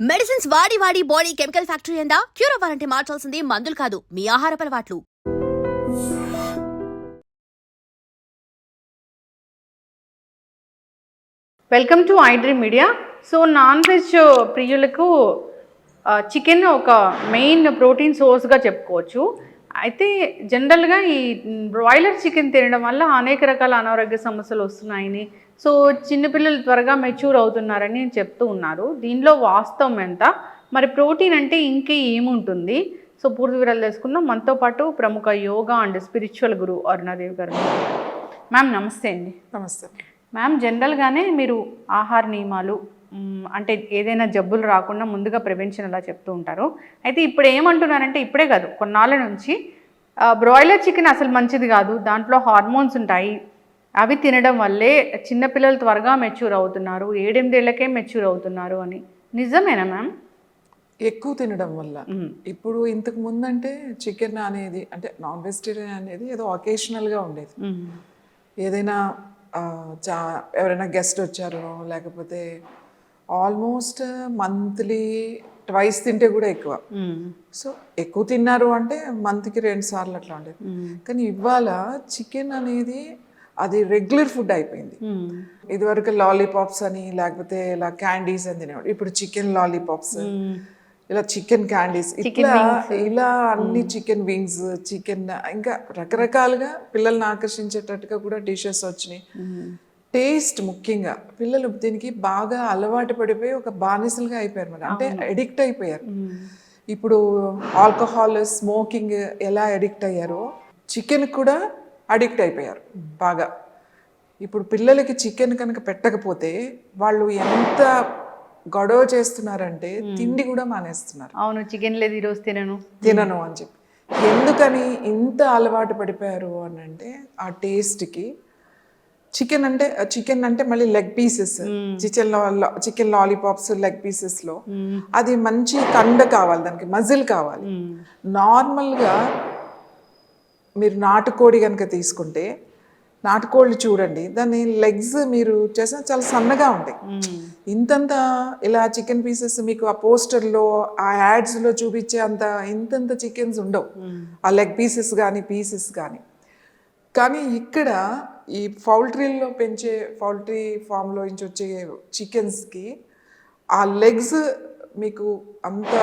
Medicines వాడి వాడి body chemical factory అందా? క్యూర్ అవ్వాలంటే మార్చాల్సింది మందులు కాదు మీ ఆహార అలవాట్లు. Welcome to iDream media so non veg ప్రియులకు uh, చికెన్ ఒక మెయిన్ ప్రోటీన్ సోర్స్గా చెప్పుకోవచ్చు. అయితే జనరల్గా ఈ mm, బ్రాయిలర్ చికెన్ తినడం వల్ల అనేక రకాల అనారోగ్య సమస్యలు వస్తున్నాయని సో చిన్నపిల్లలు త్వరగా మెచ్యూర్ అవుతున్నారని చెప్తూ ఉన్నారు. దీనిలో వాస్తవం ఎంత? మరి ప్రోటీన్ అంటే ఇంకే ఏముంటుంది? సో పూర్తి వివరాలు తెలుసుకుందాం. మనతో పాటు ప్రముఖ yoga and spiritual guru Arunadevi garu ma'am నమస్తే అండి. నమస్తే. మ్యామ్ జనరల్గానే మీరు ఆహార నియమాలు అంటే ఏదైనా జబ్బులు రాకుండా ముందుగా ప్రివెన్షన్ అలా చెప్తూ ఉంటారు. అయితే ఇప్పుడు ఏమంటున్నారంటే ఇప్పుడే కాదు కొన్నాళ్ళ నుంచి బ్రాయిలర్ చికెన్ అసలు మంచిది కాదు. దాంట్లో హార్మోన్స్ ఉంటాయి. అవి తినడం వల్లే చిన్నపిల్లలు త్వరగా మెచ్యూర్ అవుతున్నారు ఏడెనిమిదేళ్ళకే మెచ్యూర్ అవుతున్నారు అని. నిజమేనా మ్యామ్? ఎక్కువ తినడం వల్ల. ఇప్పుడు ఇంతకు ముందు అంటే చికెన్ అనేది అంటే నాన్ వెజిటేరియన్ అనేది ఏదో ఒకేషనల్గా ఉండేది. ఏదైనా చా ఎవరైనా గెస్ట్ వచ్చారో లేకపోతే ఆల్మోస్ట్ మంత్లీ ట్వైస్ తింటే కూడా ఎక్కువ. సో ఎక్కువ తిన్నారు అంటే మంత్కి రెండు సార్లు అట్లా ఉండేది. కానీ ఇవాళ చికెన్ అనేది అది రెగ్యులర్ ఫుడ్ అయిపోయింది. ఇదివరకు లాలీపాప్స్ అని లేకపోతే ఇలా క్యాండీస్ అని తినేవాడు. ఇప్పుడు చికెన్ లాలీపాప్స్ ఇలా చికెన్ క్యాండీస్ ఇట్లా ఇలా అన్ని చికెన్ వింగ్స్ చికెన్ ఇంకా రకరకాలుగా పిల్లల్ని ఆకర్షించేటట్టుగా కూడా డిషెస్ వచ్చినాయి. టేస్ట్ ముఖ్యంగా పిల్లలు దీనికి బాగా అలవాటు పడిపోయి ఒక బానిసలుగా అయిపోయారు మరి. అంటే అడిక్ట్ అయిపోయారు. ఇప్పుడు ఆల్కహాల్ స్మోకింగ్ ఎలా అడిక్ట్ అయ్యారో చికెన్ కూడా అడిక్ట్ అయిపోయారు బాగా. ఇప్పుడు పిల్లలకి చికెన్ కనుక పెట్టకపోతే వాళ్ళు ఎంత గొడవ చేస్తున్నారంటే తిండి కూడా మానేస్తున్నారు. అవును చికెన్ లేదు ఈరోజు తినను. తినను అని చెప్పి. ఎందుకని ఇంత అలవాటు పడిపోయారు అని అంటే ఆ టేస్ట్కి చికెన్ అంటే చికెన్ అంటే మళ్ళీ leg pieces chicken chicken lollipops leg పీసెస్లో అది మంచి కండ కావాలి దానికి మజిల్ కావాలి. నార్మల్గా మీరు నాటుకోడి కనుక తీసుకుంటే నాటుకోళ్ళు చూడండి దాని లెగ్స్ మీరు చేసిన చాలా సన్నగా ఉంటాయి. ఇంతంత ఇలా చికెన్ పీసెస్ మీకు ఆ పోస్టర్లో ఆ యాడ్స్లో చూపించే అంత ఇంతంత చికెన్స్ ఉండవు. ఆ లెగ్ పీసెస్ కానీ పీసెస్ కానీ కానీ ఇక్కడ ఈ పౌల్ట్రీల్లో పెంచే పౌల్ట్రీ ఫామ్లో నుంచి వచ్చే చికెన్స్కి ఆ లెగ్స్ మీకు అంత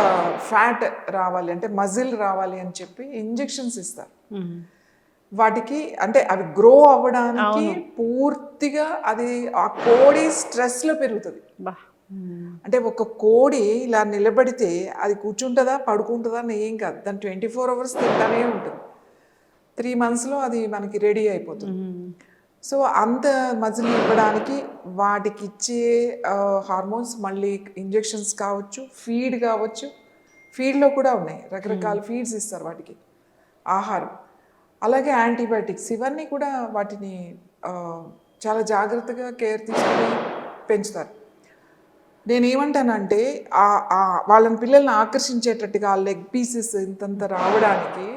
ఫ్యాట్ రావాలి అంటే మజిల్ రావాలి అని చెప్పి ఇంజెక్షన్స్ ఇస్తారు. వాటికి అంటే అవి గ్రో అవ్వడానికి పూర్తిగా అది ఆ కోడి స్ట్రెస్లో పెరుగుతుంది. అంటే ఒక కోడి ఇలా నిలబడితే అది కూర్చుంటుందా పడుకుంటుందా అని ఏం కాదు. దాని ట్వంటీ ఫోర్ అవర్స్ తింటానే ఉంటుంది. త్రీ మంత్స్లో అది మనకి రెడీ అయిపోతుంది. సో అంత మజిల్ ఇవ్వడానికి వాటికి ఇచ్చే హార్మోన్స్ మళ్ళీ ఇంజెక్షన్స్ కావచ్చు ఫీడ్ కావచ్చు ఫీడ్లో కూడా ఉన్నాయి. రకరకాల ఫీడ్స్ ఇస్తారు వాటికి. ఆహారం. అలాగే యాంటీబయాటిక్స్ ఇవన్నీ కూడా వాటిని చాలా జాగ్రత్తగా కేర్ తీసుకుని పెంచుతారు. నేనేమంటానంటే వాళ్ళని పిల్లల్ని ఆకర్షించేటట్టుగా ఆ లెగ్ పీసెస్ ఇంతంత రావడానికి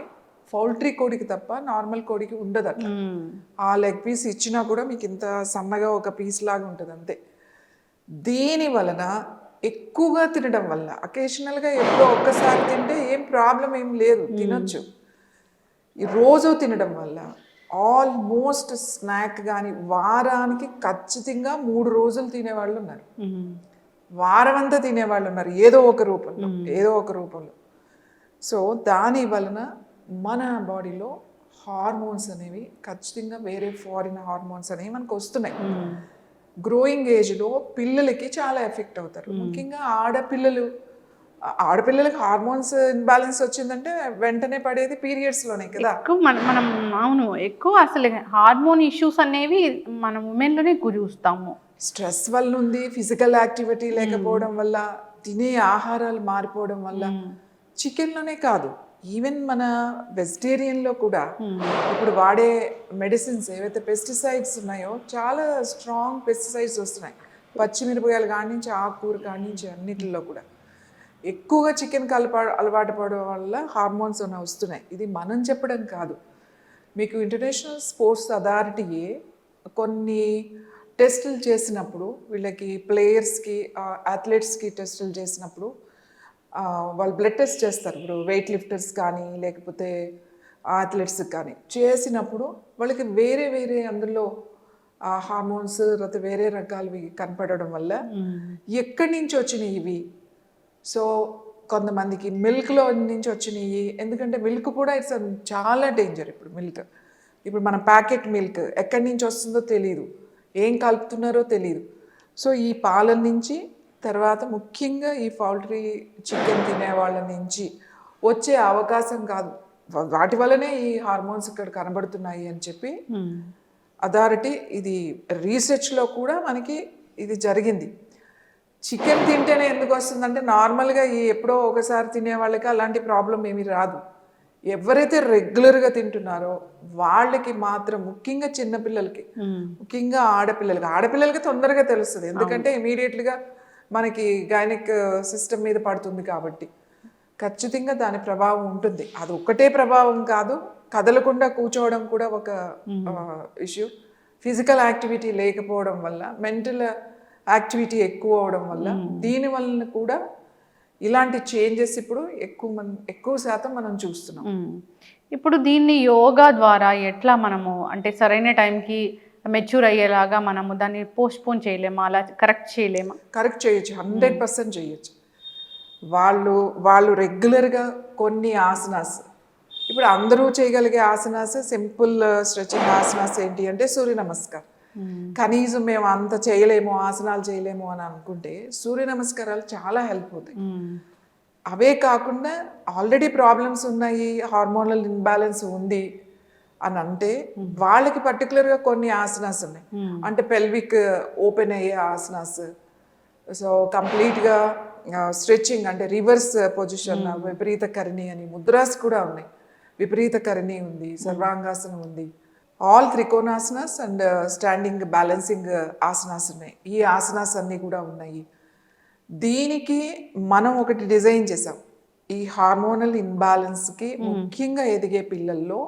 పౌల్ట్రీ కోడికి తప్ప నార్మల్ కోడికి ఉండదు అట్లా ఆ లెగ్ పీస్ ఇచ్చినా కూడా మీకు ఇంత సన్నగా ఒక పీస్ లాగా ఉంటుంది అంతే. దీని వలన ఎక్కువగా తినడం వల్ల అకేషనల్గా ఎప్పుడో ఒక్కసారి తింటే ఏం ప్రాబ్లం ఏం లేదు తినొచ్చు. ఈ రోజు తినడం వల్ల ఆల్మోస్ట్ స్నాక్ కానీ వారానికి ఖచ్చితంగా మూడు రోజులు తినేవాళ్ళు ఉన్నారు. వారం అంతా తినేవాళ్ళు ఉన్నారు ఏదో ఒక రూపంలో ఏదో ఒక రూపంలో. సో దాని వలన మన బాడీలో హార్మోన్స్ అనేవి ఖచ్చితంగా వేరే ఫారిన్ హార్మోన్స్ అనేవి మనకు వస్తున్నాయి. గ్రోయింగ్ ఏజ్లో పిల్లలకి చాలా ఎఫెక్ట్ అవుతారు. ముఖ్యంగా ఆడపిల్లలు ఆడపిల్లలకి హార్మోన్స్ ఇన్బ్యాలెన్స్ వచ్చిందంటే వెంటనే పడేది పీరియడ్స్లోనే కదా. ఎక్కువ మనం మనం అవును ఎక్కువ అసలు హార్మోన్ ఇష్యూస్ అనేవి మన ఉమెన్లోనే చూస్తాము స్ట్రెస్ వల్ల ఉంది ఫిజికల్ యాక్టివిటీ లేకపోవడం వల్ల తినే ఆహారాలు మారిపోవడం వల్ల చికెన్లోనే కాదు ఈవెన్ మన వెజిటేరియన్లో కూడా ఇప్పుడు వాడే మెడిసిన్స్ ఏవైతే పెస్టిసైడ్స్ ఉన్నాయో చాలా స్ట్రాంగ్ పెస్టిసైడ్స్ వస్తున్నాయి. పచ్చిమిరపకాయలు కాడి నుంచి ఆకుకూర కాడి నుంచి అన్నిటిలో కూడా. ఎక్కువగా చికెన్ కలప అలవాటు పడడం వల్ల హార్మోన్స్ అన్న వస్తున్నాయి. ఇది మనం చెప్పడం కాదు. మీకు ఇంటర్నేషనల్ స్పోర్ట్స్ అథారిటీయే కొన్ని టెస్టులు చేసినప్పుడు వీళ్ళకి ప్లేయర్స్కి అథ్లెట్స్కి టెస్టులు చేసినప్పుడు వాళ్ళు బ్లడ్ టెస్ట్ చేస్తారు. ఇప్పుడు వెయిట్ లిఫ్టర్స్ కానీ లేకపోతే అథ్లెట్స్కి కానీ చేసినప్పుడు వాళ్ళకి వేరే వేరే అందులో హార్మోన్స్ తర్వాత వేరే రకాలవి కనపడడం వల్ల ఎక్కడి నుంచి వచ్చినాయి ఇవి? సో కొంతమందికి మిల్క్లో నుంచి వచ్చినాయి. ఎందుకంటే మిల్క్ కూడా ఇట్స్ చాలా డేంజర్ ఇప్పుడు మిల్క్. ఇప్పుడు మన ప్యాకెట్ మిల్క్ ఎక్కడి నుంచి వస్తుందో తెలియదు ఏం కలుపుతున్నారో తెలియదు సో ఈ పాల నుంచి తర్వాత ముఖ్యంగా ఈ పౌల్ట్రీ చికెన్ తినే వాళ్ళ నుంచి వచ్చే అవకాశం కాదు. వాటి వల్లనే ఈ హార్మోన్స్ ఇక్కడ కనబడుతున్నాయి అని చెప్పి అథారిటీ ఇది రీసెర్చ్లో కూడా మనకి ఇది జరిగింది. చికెన్ తింటేనే ఎందుకు వస్తుందంటే నార్మల్గా ఈ ఎప్పుడో ఒకసారి తినే వాళ్ళకి అలాంటి ప్రాబ్లం ఏమీ రాదు. ఎవరైతే రెగ్యులర్గా తింటున్నారో వాళ్ళకి మాత్రం ముఖ్యంగా చిన్నపిల్లలకి ముఖ్యంగా ఆడపిల్లలకి ఆడపిల్లలకి తొందరగా తెలుస్తుంది. ఎందుకంటే ఇమీడియట్గా మనకి గైనిక్ సిస్టమ్ మీద పడుతుంది కాబట్టి. ఖచ్చితంగా దాని ప్రభావం ఉంటుంది. అది ఒక్కటే ప్రభావం కాదు కదలకుండా కూర్చోవడం కూడా ఒక ఇష్యూ ఫిజికల్ యాక్టివిటీ లేకపోవడం వల్ల మెంటల్ యాక్టివిటీ ఎక్కువ అవడం వల్ల దీని వలన కూడా ఇలాంటి చేంజెస్ ఇప్పుడు ఎక్కువ మన ఎక్కువ శాతం మనం చూస్తున్నాం. ఇప్పుడు దీన్ని యోగా ద్వారా ఎట్లా మనము అంటే సరైన టైంకి మెచ్యూర్ అయ్యేలాగా మనము దాన్ని పోస్ట్పోన్ చేయలేమా? అలా కరెక్ట్ చేయలేమా? కరెక్ట్ చేయొచ్చు. హండ్రెడ్ పర్సెంట్ చేయొచ్చు. వాళ్ళు వాళ్ళు రెగ్యులర్గా కొన్ని ఆసనాస్ ఇప్పుడు అందరూ చేయగలిగే ఆసనాస్ సింపుల్ స్ట్రెచింగ్ ఆసనాస్ ఏంటి అంటే సూర్య నమస్కారం. కనీసం మేము అంత చేయలేము ఆసనాలు చేయలేము అని అనుకుంటే సూర్య నమస్కారాలు చాలా హెల్ప్ అవుతాయి. అవే కాకుండా ఆల్రెడీ ప్రాబ్లమ్స్ ఉన్నాయి హార్మోనల్ ఇన్బ్యాలెన్స్ ఉంది అని అంటే వాళ్ళకి పర్టికులర్గా కొన్ని ఆసనాస్ ఉన్నాయి. అంటే పెల్విక్ ఓపెన్ అయ్యే ఆసనాస్. సో కంప్లీట్గా స్ట్రెచ్చింగ్ అంటే రివర్స్ పొజిషన్ విపరీత కరిణి అని ముద్రాస్ కూడా ఉన్నాయి. విపరీత కరిణి ఉంది సర్వాంగాసనం ఉంది. All Trikonasanas and standing balancing asanas ఉన్నాయి ఈ ఆసనాస్ అన్నీ కూడా ఉన్నాయి. దీనికి మనం ఒకటి డిజైన్ చేసాం ఈ హార్మోనల్ ఇన్బ్యాలెన్స్కి ముఖ్యంగా ఎదిగే పిల్లల్లో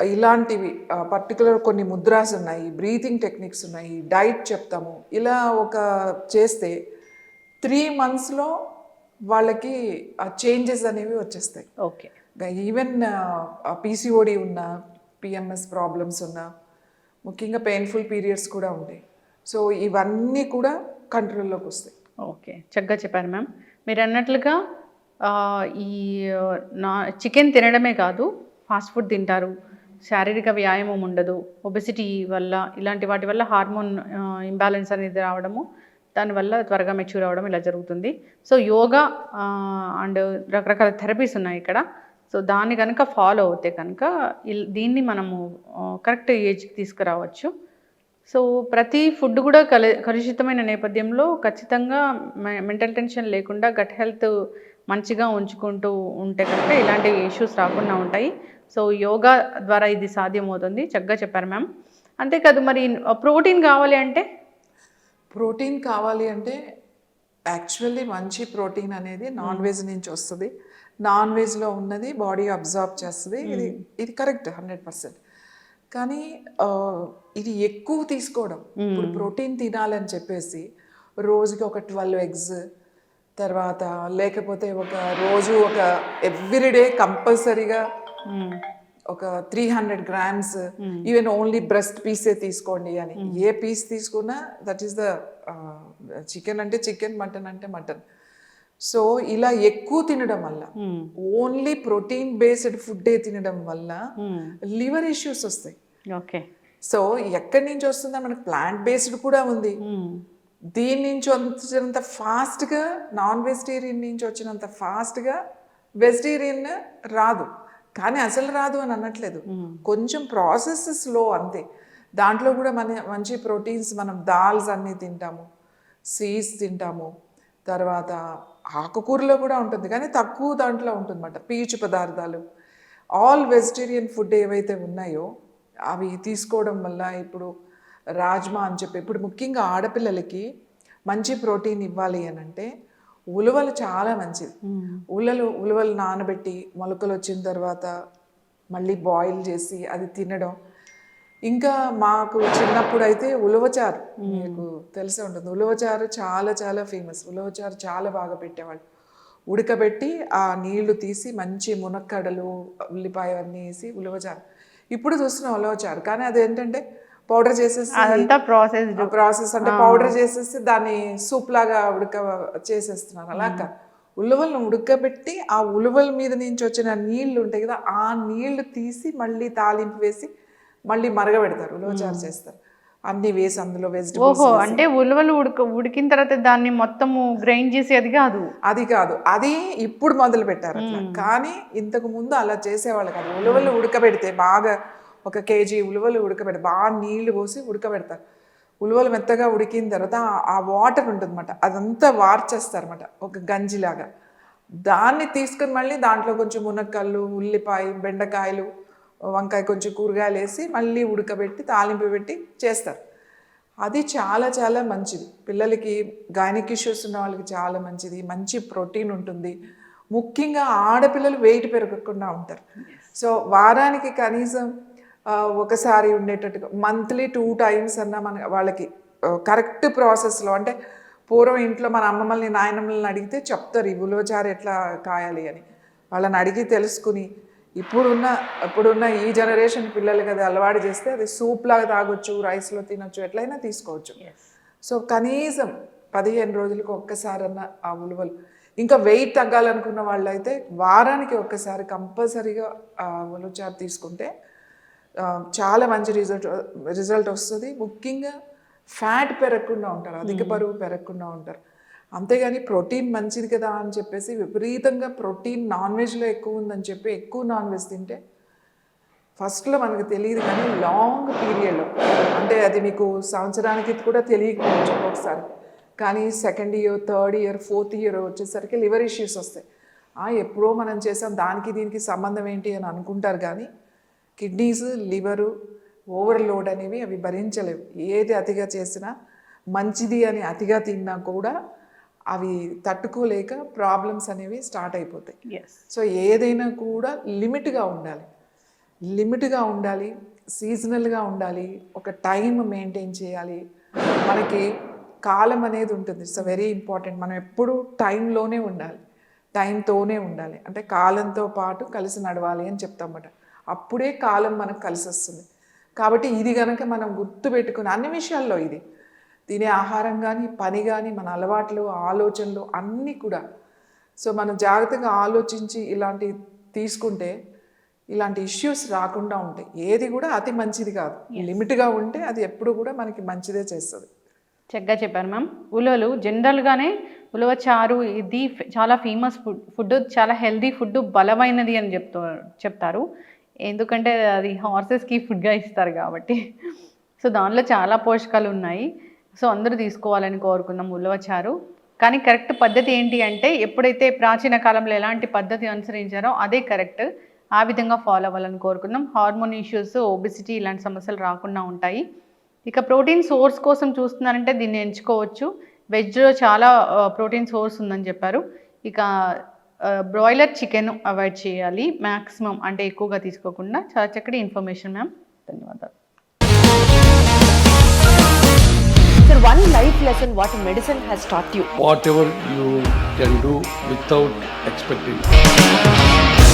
ఇలాంటివి పర్టికులర్ కొన్ని ముద్రాస్ ఉన్నాయి బ్రీతింగ్ టెక్నిక్స్ ఉన్నాయి డైట్ చెప్తాము. ఇలా ఒక చేస్తే త్రీ మంత్స్లో వాళ్ళకి చేంజెస్ అనేవి వచ్చేస్తాయి. ఓకే. ఈవెన్ పీసీఓడి ఉన్న పిఎంఎస్ ప్రాబ్లమ్స్ ఉన్నా ముఖ్యంగా పెయిన్ఫుల్ పీరియడ్స్ కూడా ఉంటాయి. సో ఇవన్నీ కూడా కంట్రోల్లోకి వస్తాయి. ఓకే చక్కగా చెప్పారు మ్యామ్ మీరు అన్నట్లుగా ఈ నా చికెన్ తినడమే కాదు ఫాస్ట్ ఫుడ్ తింటారు. శారీరక వ్యాయామం ఉండదు. ఒబెసిటీ వల్ల ఇలాంటి వాటి వల్ల హార్మోన్ ఇంబ్యాలెన్స్ అనేది రావడము దానివల్ల త్వరగా మెచ్యూర్ అవ్వడం ఇలా జరుగుతుంది. సో యోగా అండ్ రకరకాల థెరపీస్ ఉన్నాయి ఇక్కడ. సో దాన్ని కనుక ఫాలో అవుతే కనుక ఇల్- దీన్ని మనము కరెక్ట్ ఏజ్కి తీసుకురావచ్చు. సో ప్రతి ఫుడ్ కూడా కలు కలుషితమైన నేపథ్యంలో ఖచ్చితంగా మెంటల్ టెన్షన్ లేకుండా గట్ హెల్త్ మంచిగా ఉంచుకుంటూ ఉంటే కనుక ఇలాంటి ఇష్యూస్ రాకుండా ఉంటాయి. సో యోగా ద్వారా ఇది సాధ్యమవుతుంది. చక్కగా చెప్పారు మ్యామ్. అంతేకాదు మరి ప్రోటీన్ కావాలి అంటే? ప్రోటీన్ కావాలి అంటే యాక్చువల్లీ మంచి ప్రోటీన్ అనేది నాన్ వెజ్ నుంచి వస్తుంది. నాన్ వెజ్లో ఉన్నది బాడీ అబ్జార్బ్ చేస్తుంది. ఇది ఇది కరెక్ట్ హండ్రెడ్ పర్సెంట్. కానీ ఇది ఎక్కువ తీసుకోవడం. ఇప్పుడు ప్రోటీన్ తినాలని చెప్పేసి రోజుకి ఒక ట్వెల్వ్ ఎగ్స్ తర్వాత లేకపోతే ఒక రోజు ఒక ఎవ్రీడే కంపల్సరీగా ఒక three hundred grams even only breast పీసే తీసుకోండి అని. ఏ పీస్ తీసుకున్నా దట్ ఈస్ ద చికెన్ అంటే చికెన్ మటన్ అంటే మటన్ సో ఇలా ఎక్కువ తినడం వల్ల ఓన్లీ ప్రోటీన్ బేస్డ్ ఫుడ్డే తినడం వల్ల లివర్ ఇష్యూస్ వస్తాయి. ఓకే సో ఎక్కడి నుంచి వస్తుందో మనకు ప్లాంట్ బేస్డ్ కూడా ఉంది. దీని నుంచి వచ్చినంత ఫాస్ట్గా నాన్ వెజిటేరియన్ నుంచి వచ్చినంత ఫాస్ట్గా వెజిటేరియన్ రాదు. కానీ అసలు రాదు అని అనట్లేదు. కొంచెం ప్రాసెస్ స్లో అంతే. దాంట్లో కూడా మన మంచి ప్రోటీన్స్ మనం దాల్స్ అన్నీ తింటాము సీడ్స్ తింటాము తర్వాత ఆకుకూరలో కూడా ఉంటుంది. కానీ తక్కువ దాంట్లో ఉంటుందన్నమాట. పీచు పదార్థాలు. ఆల్ వెజిటేరియన్ ఫుడ్ ఏవైతే ఉన్నాయో అవి తీసుకోవడం వల్ల ఇప్పుడు రాజ్మా అని చెప్పి ఇప్పుడు ముఖ్యంగా ఆడపిల్లలకి మంచి ప్రోటీన్ ఇవ్వాలి అని అంటే ఉలవలు చాలా మంచిది. ఉలలు ఉలవలు నానబెట్టి మొలకలు వచ్చిన తర్వాత మళ్ళీ బాయిల్ చేసి అది తినడం. ఇంకా మాకు చిన్నప్పుడు అయితే ఉలవచారు మీకు తెలిసే ఉంటుంది. ఉలవచారు చాలా చాలా ఫేమస్ ఉలవచారు చాలా బాగా పెట్టేవాళ్ళు. ఉడకబెట్టి ఆ నీళ్ళు తీసి మంచి మునక్కడలు ఉల్లిపాయ అన్నీ వేసి ఉలవచారు. ఇప్పుడు చూస్తున్నాం ఉలవచారు. కానీ అది ఏంటంటే పౌడర్ చేసేసి అదంతా ప్రాసెస్ ప్రాసెస్ అంటే పౌడర్ చేసేసి దాన్ని సూప్ లాగా ఉడక చేసేస్తున్నారు. అలా కాదు. ఉలవలను ఉడకబెట్టి ఆ ఉలవల మీద నుంచి వచ్చిన నీళ్ళు ఉంటాయి కదా ఆ నీళ్ళు తీసి మళ్ళీ తాలింపు వేసి మళ్ళీ మరగబెడతారు ఉలవచారు చేస్తారు. అన్ని వేసి అందులో వెజిటబుల్స్ ఓహో అంటే ఉలవలు ఉడక ఉడికిన తర్వాత దాన్ని మొత్తము గ్రైండ్ చేసి అది కాదు. అది కాదు. అది ఇప్పుడు మొదలు పెట్టారు అట్లా కానీ ఇంతకు ముందు అలా చేసేవాళ్ళు కాదు. ఉలవలు ఉడకబెడితే బాగా ఒక కేజీ ఉలవలు ఉడకబెడితే బాగా నీళ్ళు పోసి ఉడకబెడతారు ఉలవలు మెత్తగా ఉడికిన తర్వాత ఆ- వాటర్ ఉంటుందన్నమాట. అదంతా వార్చేస్తారన్నమాట ఒక గంజిలాగా. దాన్ని తీసుకుని మళ్ళీ దాంట్లో కొంచెం మునక్కళ్ళు ఉల్లిపాయ బెండకాయలు వంకాయ కొంచెం కూరగాయలు వేసి మళ్ళీ ఉడకబెట్టి తాలింపు పెట్టి చేస్తారు. అది చాలా చాలా మంచిది. పిల్లలకి గైనిక్ ఇష్యూస్ ఉన్న వాళ్ళకి చాలా మంచిది. మంచి ప్రోటీన్ ఉంటుంది. ముఖ్యంగా ఆడపిల్లలు వెయిట్ పెరగకుండా ఉంటారు. సో వారానికి కనీసం ఒకసారి ఉండేటట్టుగా మంత్లీ టూ టైమ్స్ అన్న మన వాళ్ళకి కరెక్ట్ ప్రాసెస్లో అంటే పూర్వం ఇంట్లో మన అమ్మమ్మల్ని నాయనమ్మల్ని అడిగితే చెప్తారు ఈ ఉలవచారు ఎట్లా కాయాలి? అని. వాళ్ళని అడిగి తెలుసుకుని ఇప్పుడున్న ఇప్పుడున్న ఈ జనరేషన్ పిల్లలకి అది అలవాటు చేస్తే అది సూప్ లాగా తాగొచ్చు రైస్లో తినొచ్చు ఎట్లయినా తీసుకోవచ్చు. సో కనీసం పదిహేను రోజులకు ఒక్కసారన్న ఆ ఉలువలు. ఇంకా వెయిట్ తగ్గాలనుకున్న వాళ్ళైతే వారానికి ఒక్కసారి కంపల్సరీగా ఆ ఉలువచారు తీసుకుంటే చాలా మంచి రిజల్ట్ రిజల్ట్ వస్తుంది. ముఖ్యంగా ఫ్యాట్ పెరగకుండా ఉంటారు అధిక బరువు పెరగకుండా ఉంటారు. అంతేగాని ప్రోటీన్ మంచిది కదా అని చెప్పేసి విపరీతంగా ప్రోటీన్ నాన్ వెజ్లో ఎక్కువ ఉందని చెప్పి ఎక్కువ నాన్ వెజ్ తింటే ఫస్ట్లో మనకు తెలియదు కానీ లాంగ్ పీరియడ్లో అంటే అది మీకు సంవత్సరానికి కూడా తెలియకపోవచ్చు ఒకసారి. కానీ second year third year fourth year వచ్చేసరికి లివర్ ఇష్యూస్ వస్తాయి. ఆ, ఎప్పుడో మనం చేసాం దానికి దీనికి సంబంధం ఏంటి అని అనుకుంటారు కానీ కిడ్నీస్ లివరు ఓవర్లోడ్ అనేవి అవి భరించలేవు. ఏది అతిగా చేసినా మంచిది అని అతిగా తిన్నా కూడా అవి తట్టుకోలేక ప్రాబ్లమ్స్ అనేవి స్టార్ట్ అయిపోతాయి. సో ఏదైనా కూడా లిమిట్గా ఉండాలి. లిమిట్గా ఉండాలి సీజనల్గా ఉండాలి ఒక టైం మెయింటైన్ చేయాలి. మనకి కాలం అనేది ఉంటుంది. It's very important. మనం ఎప్పుడూ టైంలోనే ఉండాలి. టైంతోనే ఉండాలి. అంటే కాలంతో పాటు కలిసి నడవాలి అని చెప్తామట అప్పుడే కాలం మనకు కలిసి వస్తుంది కాబట్టి ఇది కనుక మనం గుర్తుపెట్టుకుని అన్ని విషయాల్లో ఇది. తినే ఆహారం కానీ పని కానీ మన అలవాట్లు ఆలోచనలు అన్నీ కూడా. సో మనం జాగ్రత్తగా ఆలోచించి ఇలాంటి తీసుకుంటే ఇలాంటి ఇష్యూస్ రాకుండా ఉంటాయి. ఏది కూడా అతి మంచిది కాదు. లిమిట్గా ఉంటే అది ఎప్పుడు కూడా మనకి మంచిదే చేస్తుంది. చక్కగా చెప్పారు మ్యామ్. ఉలవలు జనరల్గానే ఉలవ చారు ఇది చాలా ఫేమస్ ఫుడ్ ఫుడ్ చాలా హెల్దీ ఫుడ్ బలమైనది అని చెప్తూ చెప్తారు. ఎందుకంటే అది హార్సెస్కి ఫుడ్గా ఇస్తారు కాబట్టి. సో దానిలో చాలా పోషకాలు ఉన్నాయి. సో అందరూ తీసుకోవాలని కోరుకుందాం ఉల్లవచారు కానీ కరెక్ట్ పద్ధతి ఏంటి అంటే ఎప్పుడైతే ప్రాచీన కాలంలో ఎలాంటి పద్ధతి అనుసరించారో అదే కరెక్ట్ ఆ విధంగా ఫాలో అవ్వాలని కోరుకుందాం. హార్మోన్ ఇష్యూస్ ఒబిసిటీ ఇలాంటి సమస్యలు రాకుండా ఉంటాయి. ఇక ప్రోటీన్ సోర్స్ కోసం చూస్తున్నారంటే దీన్ని ఎంచుకోవచ్చు. వెజ్లో చాలా uh, ప్రోటీన్ సోర్స్ ఉందని చెప్పారు. ఇక బ్రాయిలర్ చికెన్ అవాయిడ్ చేయాలి మ్యాక్సిమం అంటే ఎక్కువగా తీసుకోకుండా చాలా చక్కటి ఇన్ఫర్మేషన్ మ్యామ్ ధన్యవాదాలు Sir, one life lesson what medicine has taught you. whatever you can do without expecting.